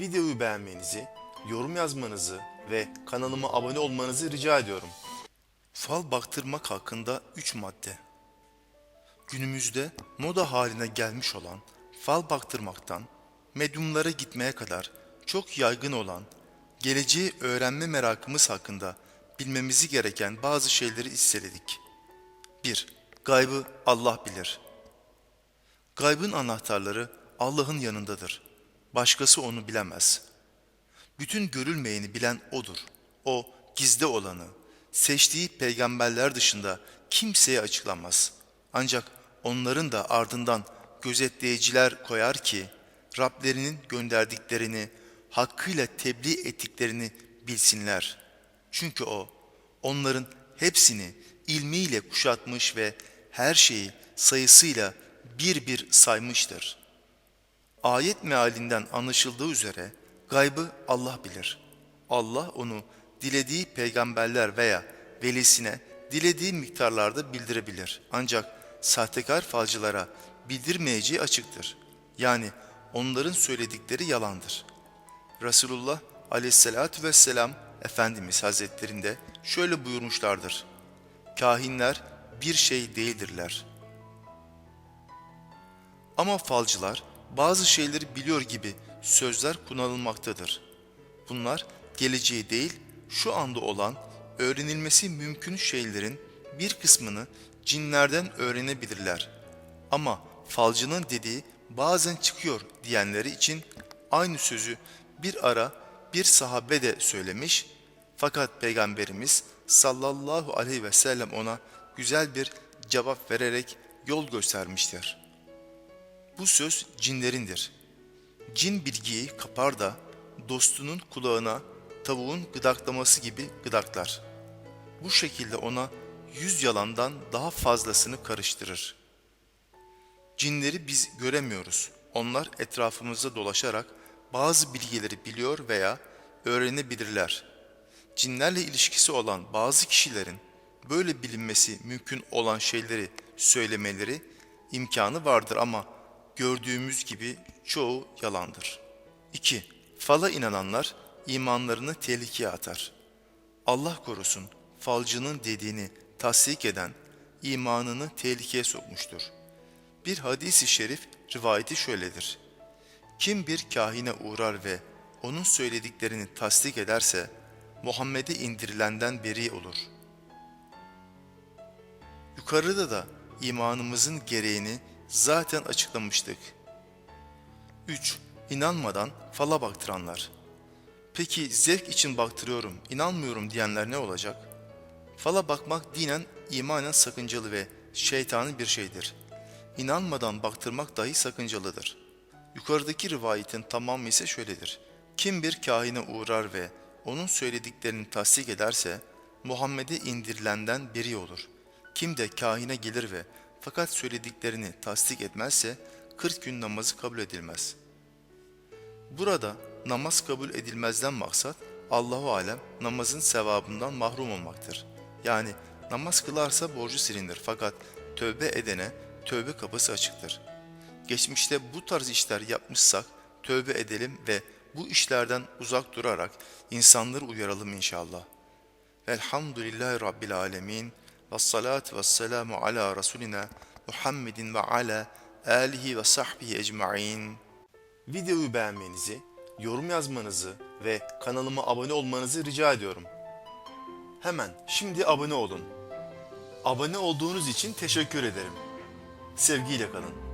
Videoyu beğenmenizi, yorum yazmanızı ve kanalıma abone olmanızı rica ediyorum. Fal baktırmak hakkında 3 madde. Günümüzde moda haline gelmiş olan fal baktırmaktan medyumlara gitmeye kadar çok yaygın olan geleceği öğrenme merakımız hakkında bilmemizi gereken bazı şeyleri isteledik. 1. Gaybı Allah bilir. Gaybın anahtarları Allah'ın yanındadır. Başkası onu bilemez. Bütün görülmeyeni bilen O'dur. O gizde olanı, seçtiği peygamberler dışında kimseye açıklamaz. Ancak onların da ardından gözetleyiciler koyar ki, Rablerinin gönderdiklerini, hakkıyla tebliğ ettiklerini bilsinler. Çünkü O, onların hepsini ilmiyle kuşatmış ve her şeyi sayısıyla bir bir saymıştır. Ayet mealinden anlaşıldığı üzere gaybı Allah bilir. Allah onu dilediği peygamberler veya velisine dilediği miktarlarda bildirebilir. Ancak sahtekar falcılara bildirmeyeceği açıktır. Yani onların söyledikleri yalandır. Resulullah aleyhissalatü vesselam Efendimiz Hazretlerinde şöyle buyurmuşlardır. Kahinler bir şey değildirler. Ama falcılar bazı şeyleri biliyor gibi sözler kullanılmaktadır. Bunlar geleceği değil, şu anda olan, öğrenilmesi mümkün şeylerin bir kısmını cinlerden öğrenebilirler. Ama falcının dediği bazen çıkıyor diyenleri için aynı sözü bir ara bir sahabe de söylemiş fakat Peygamberimiz sallallahu aleyhi ve sellem ona güzel bir cevap vererek yol göstermiştir. Bu söz cinlerindir. Cin bilgiyi kapar da dostunun kulağına tavuğun gıdaklaması gibi gıdaklar. Bu şekilde ona yüz yalandan daha fazlasını karıştırır. Cinleri biz göremiyoruz. Onlar etrafımızda dolaşarak bazı bilgileri biliyor veya öğrenebilirler. Cinlerle ilişkisi olan bazı kişilerin böyle bilinmesi mümkün olan şeyleri söylemeleri imkanı vardır ama gördüğümüz gibi çoğu yalandır. 2. Fala inananlar imanlarını tehlikeye atar. Allah korusun falcının dediğini tasdik eden imanını tehlikeye sokmuştur. Bir hadis-i şerif rivayeti şöyledir. Kim bir kahine uğrar ve onun söylediklerini tasdik ederse Muhammed'e indirilenden beri olur. Yukarıda da imanımızın gereğini zaten açıklamıştık. 3. İnanmadan fala baktıranlar. Peki zevk için baktırıyorum, inanmıyorum diyenler ne olacak? Fala bakmak dinen imanen sakıncalı ve şeytani bir şeydir. İnanmadan baktırmak dahi sakıncalıdır. Yukarıdaki rivayetin tamamı ise şöyledir. Kim bir kahine uğrar ve onun söylediklerini tasdik ederse Muhammed'e indirilenden biri olur. Kim de kahine gelir ve fakat söylediklerini tasdik etmezse 40 gün namazı kabul edilmez. Burada namaz kabul edilmezden maksat Allahu alem namazın sevabından mahrum olmaktır. Yani namaz kılarsa borcu silinir fakat tövbe edene tövbe kapısı açıktır. Geçmişte bu tarz işler yapmışsak tövbe edelim ve bu işlerden uzak durarak insanları uyaralım inşallah. Velhamdülillahi Rabbil Alemin. Ve salatu ve selamu ala Resulina Muhammedin ve ala alihi ve sahbihi ecma'in. Videoyu beğenmenizi, yorum yazmanızı ve kanalıma abone olmanızı rica ediyorum. Hemen şimdi abone olun. Abone olduğunuz için teşekkür ederim. Sevgiyle kalın.